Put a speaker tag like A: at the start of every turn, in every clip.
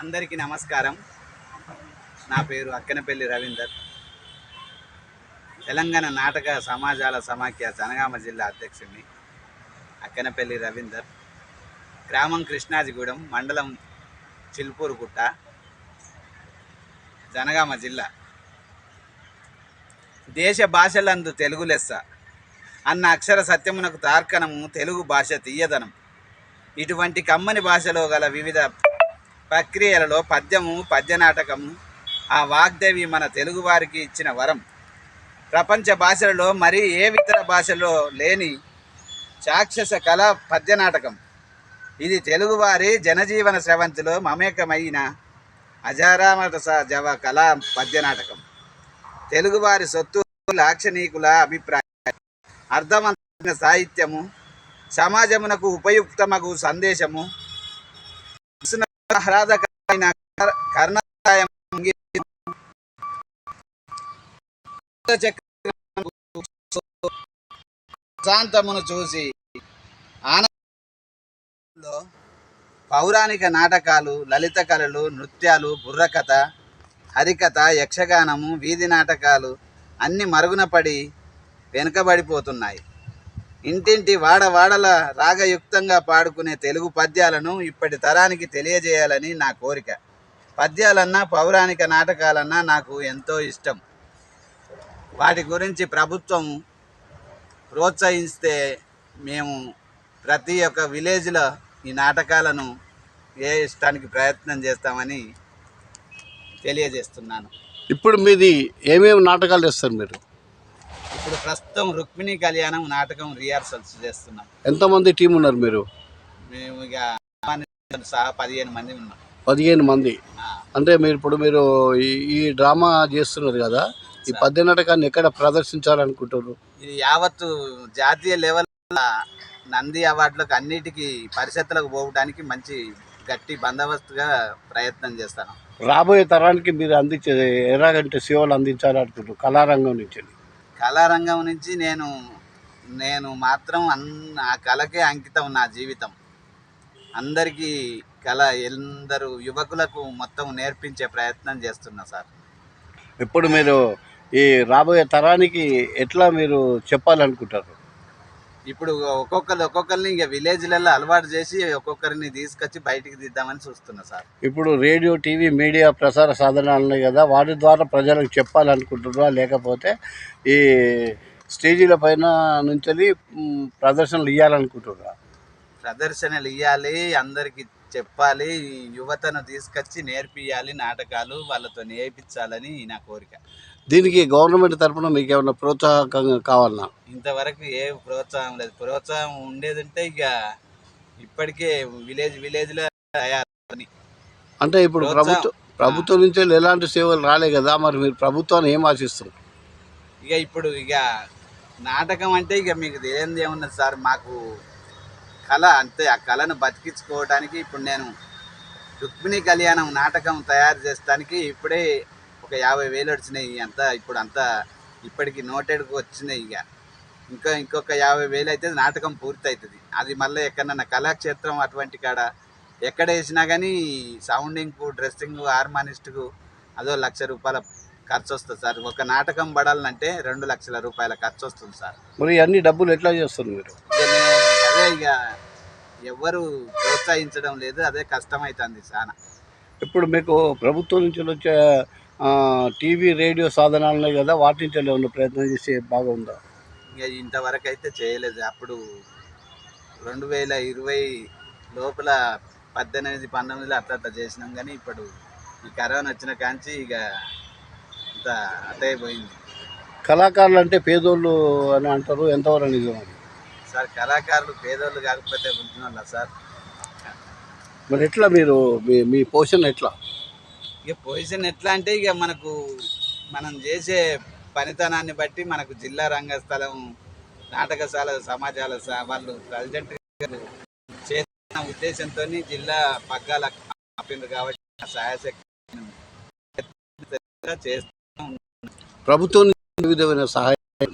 A: అందరికీ నమస్కారం. నా పేరు అక్కనపల్లి రవీందర్. తెలంగాణ నాటక సమాజాల సమాఖ్య జనగామ జిల్లా అధ్యక్షుడిని అక్కనపల్లి రవీందర్. గ్రామం కృష్ణాజిగూడెం మండలం చిల్పూరుగుట్ట జనగామ జిల్లా. దేశ భాషలందు తెలుగు లెస్స. అన్న అక్షర సత్యమునకు తార్కణము తెలుగు భాష తీయదనం. ఇటువంటి కమ్మని భాషలో గల వివిధ ప్రక్రియలలో పద్యము పద్యనాటకము ఆ వాగ్దేవి మన తెలుగువారికి ఇచ్చిన వరం. ప్రపంచ భాషలలో మరి ఏ ఇతర భాషలో లేని చాక్షస కళ పద్యనాటకం. ఇది తెలుగువారి జనజీవన స్రవంతిలో మమేకమైన అజారామత జవ కళా పద్యనాటకం. తెలుగువారి సొత్తు లాక్షణీకుల అభిప్రాయం అర్థవంతమైన సాహిత్యము సమాజమునకు ఉపయుక్తమగు సందేశము ఆహ్లాదకరమైన కర్- శాంతమును చూసి ఆనందంలో పౌరాణిక నాటకాలు లలిత కళలు నృత్యాలు బుర్రకథ హరికథ యక్షగానము వీధి నాటకాలు అన్ని మరుగున పడి వెనుకబడిపోతున్నాయి. ఇంటింటి వాడవాడల రాగయుక్తంగా పాడుకునే తెలుగు పద్యాలను ఇప్పటి తరానికి తెలియజేయాలని నా కోరిక. పద్యాలన్నా పౌరాణిక నాటకాలన్నా నాకు ఎంతో ఇష్టం. వాటి గురించి ప్రభుత్వం ప్రోత్సహిస్తే మేము ప్రతి ఒక్క విలేజ్లో ఈ నాటకాలను ఏ ఇష్టానికి ప్రయత్నం చేస్తామని తెలియజేస్తున్నాను.
B: ఇప్పుడు మీది ఏమేమి నాటకాలు చేస్తారు మీరు?
A: ఇప్పుడు ప్రస్తుతం రుక్మిణి కళ్యాణం నాటకం రిహార్సల్స్ చేస్తున్నాం.
B: ఎంతమంది టీం ఉన్నారు మీరు?
A: మేము ఇక సహా పదిహేను మంది ఉన్నాం.
B: పదిహేను మంది. అంటే మీరు ఇప్పుడు మీరు ఈ ఈ డ్రామా చేస్తున్నారు కదా ఈ పద్య నాటకాన్ని ఎక్కడ ప్రదర్శించాలనుకుంటున్నారు?
A: ఇది యావత్తు జాతీయ లెవెల్ నంది అవార్డులకు అన్నిటికీ పరిషత్తులకు పోవడానికి మంచి గట్టి బందోబస్తుగా ప్రయత్నం చేస్తాను.
B: రాబోయే తరానికి మీరు అందించే ఎలాగంటే సేవలు అందించాలనుకుంటున్నారు కళారంగం నుంచి.
A: కళారంగం నుంచి నేను నేను మాత్రం అన్ ఆ కళకే అంకితం నా జీవితం. అందరికీ కళ ఎందరు యువకులకు మొత్తం నేర్పించే ప్రయత్నం చేస్తున్నా సార్.
B: ఇప్పుడు మీరు ఈ రాబోయే తరానికి ఎట్లా మీరు చెప్పాలనుకుంటారు?
A: ఇప్పుడు ఒక్కొక్కరు ఒక్కొక్కరిని ఇక విలేజ్లలో అలవాటు చేసి ఒక్కొక్కరిని తీసుకొచ్చి బయటికి తీద్దామని చూస్తున్నా సార్.
B: ఇప్పుడు రేడియో టీవీ మీడియా ప్రసార సాధనాలు ఉన్నాయి కదా వాటి ద్వారా ప్రజలకు చెప్పాలనుకుంటున్నారా? లేకపోతే ఈ స్టేజీల పైన నుంచి ప్రదర్శనలు ఇవ్వాలనుకుంటున్నారా
A: ప్రదర్శనలు ఇవ్వాలి అందరికి చెప్పాలి యువతను తీసుకొచ్చి నేర్పియాలి నాటకాలు వాళ్ళతో నేర్పించాలని నా కోరిక.
B: దీనికి గవర్నమెంట్ తరఫున మీకు ఏమైనా ప్రోత్సాహకంగా కావాలన్నా?
A: ఇంతవరకు ఏ ప్రోత్సాహం లేదు. ప్రోత్సాహం ఉండేది అంటే ఇక ఇప్పటికే విలేజ్ విలేజ్లో
B: అంటే ఇప్పుడు
A: ప్రోత్సాహం-
B: ప్రభుత్వం ప్రభుత్వం నుంచి ఎలాంటి సేవలు రాలే కదా మరి మీరు ప్రభుత్వాన్ని ఏం ఆశిస్తారు
A: ఇక ఇప్పుడు ఇక నాటకం అంటే ఇక మీకు తెలియంది ఏమున్నది సార్ మాకు కళ అంతే. ఆ కళను బతికించుకోవడానికి ఇప్పుడు నేను రుక్మిణి కళ్యాణం నాటకం తయారు చేస్తానికి ఇప్పుడే ఒక యాభై వేలు వచ్చినాయి అంతా ఇప్పుడు అంతా ఇప్పటికి నోటెడ్కి వచ్చినాయి ఇక. ఇంకా ఇంకొక యాభై వేలు అయితే నాటకం పూర్తి అవుతుంది అది మళ్ళీ ఎక్కడన్నా కళాక్షేత్రం అటువంటి కాడ ఎక్కడ వేసినా కానీ సౌండింగ్కు డ్రెస్సింగ్ హార్మానిస్ట్కు అదో లక్ష రూపాయల ఖర్చు వస్తుంది సార్. ఒక నాటకం పడాలంటే రెండు లక్షల రూపాయల ఖర్చు వస్తుంది సార్.
B: మరి అన్ని డబ్బులు ఎట్లా చేస్తారు మీరు?
A: అదే ఇక ఎవరు ప్రోత్సహించడం లేదు అదే కష్టమవుతుంది చాలా
B: ఇప్పుడు మీకు ప్రభుత్వం నుంచి వచ్చే టీవీ రేడియో సాధనాలు ఉన్నాయి కదా వాటి నుంచి ఏమైనా ప్రయత్నం చేసి బాగుందా?
A: ఇక ఇంతవరకు అయితే చేయలేదు. అప్పుడు రెండు వేల ఇరవై లోపల పద్దెనిమిది పంతొమ్మిదిలో అట్లా అట్లా చేసినాం. కానీ ఇప్పుడు ఈ కరోనా వచ్చిన కాంచి ఇక అంత అటే పోయింది
B: కళాకారులు అంటే పేదోళ్ళు అని అంటారు. ఎంతవరకు నిజం అది?
A: సార్ కళాకారులు పేదోళ్ళు కాకపోతే ఉంటున్నా సార్.
B: మరి ఎట్లా మీరు మీ మీ పోషణ ఎట్లా?
A: ఇక పొజిషన్ ఎట్లా అంటే ఇక మనకు మనం చేసే పనితనాన్ని బట్టి మనకు జిల్లా రంగస్థలం నాటకశాల సమాజాల వాళ్ళు ప్రెసిడెంట్ చేసిన ఉద్దేశంతో జిల్లా పగ్గాల ఆపిండ్రు కాబట్టి సహాయశక్తి చేస్తూ
B: ప్రభుత్వం విధమైన సహాయం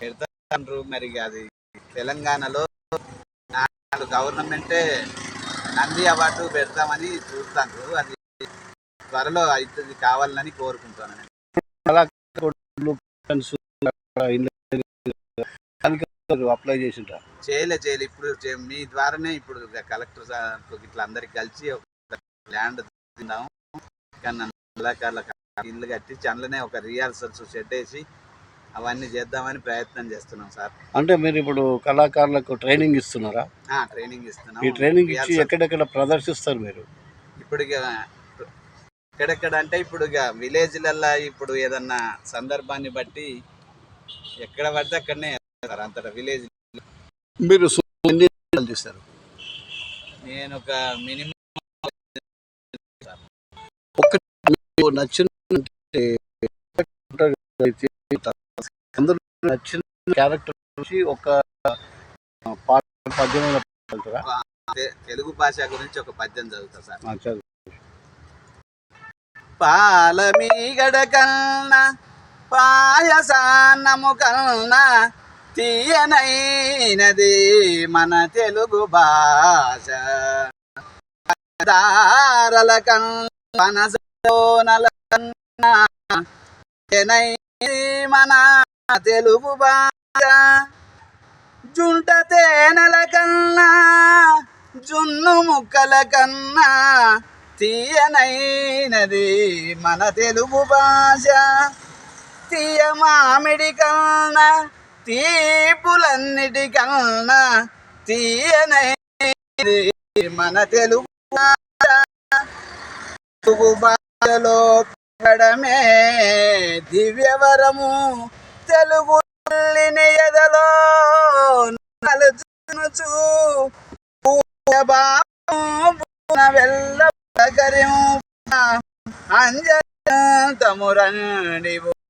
A: పెడతారు మరి అది తెలంగాణలో గవర్నమెంటే నంది అవార్డు పెడతామని చూస్తాను అది త్వరలో అవుతుంది కావాలని కోరుకుంటాను
B: అప్లై చేసిండ్రా?
A: చేయలే చేయలే. ఇప్పుడు మీ ద్వారానే ఇప్పుడు కలెక్టర్ ఇట్లా అందరికి కలిసి ఒక ల్యాండ్ తిందాం కానీ ఇల్లు కట్టించి అందులోనే ఒక రిహార్సల్స్ షెడ్ వేసి అవన్నీ చేద్దామని ప్రయత్నం చేస్తున్నాం సార్.
B: అంటే మీరు ఇప్పుడు కళాకారులకు ట్రైనింగ్ ఇస్తున్నారా?
A: ఆ, ట్రైనింగ్ ఇస్తున్నాం.
B: ఈ ట్రైనింగ్ ఇచ్చి ఎక్కడెక్కడ ప్రదర్శిస్తారు మీరు?
A: ఇప్పుడు ఎక్కడెక్కడ అంటే ఇప్పుడు ఇక విలేజ్లల్లో ఇప్పుడు ఏదన్నా సందర్భాన్ని బట్టి ఎక్కడ పడితే అక్కడనే చేస్తారు. అంతటా విలేజ్.
B: మీరు
A: నేను ఒక మినిమం
B: నచ్చిన నచ్చిన క్యారెక్టర్ నుంచి ఒక పాట
A: తె- తెలుగు భాష గురించి ఒక పద్యం చదువుతా సార్. పాలమీగడ కన్నా పాయసాన్నము కన్నా తీయనైనది మన తెలుగు భాష. దారల కన్నా మనసోనల కన్నా మన తెలుగు భాష. జుంట తేనెల కన్నా జున్ను ముక్కల కన్నా తీయనైనది మన తెలుగు భాష. తీయ మామిడి కన్నా తీపులన్నిటి కన్నా తీయనైనది మన తెలుగు భాష. తెలుగు భాషలో పడమే దివ్యవరము తెలుగు తల్లిని ఎదలో నలుచునుచు. వెళ్ళ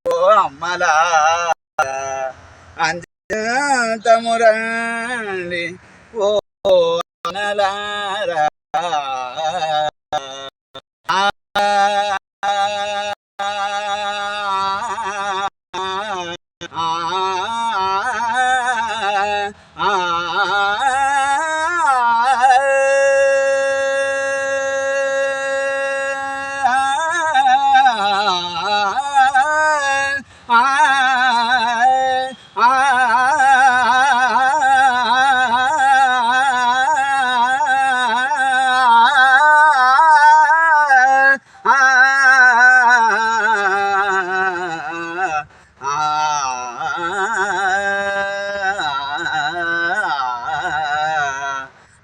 A: ఓ అమ్మలా. అంజతమురండి ఓ అన్నలారా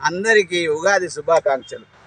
A: అందరికీ ఉగాది శుభాకాంక్షలు.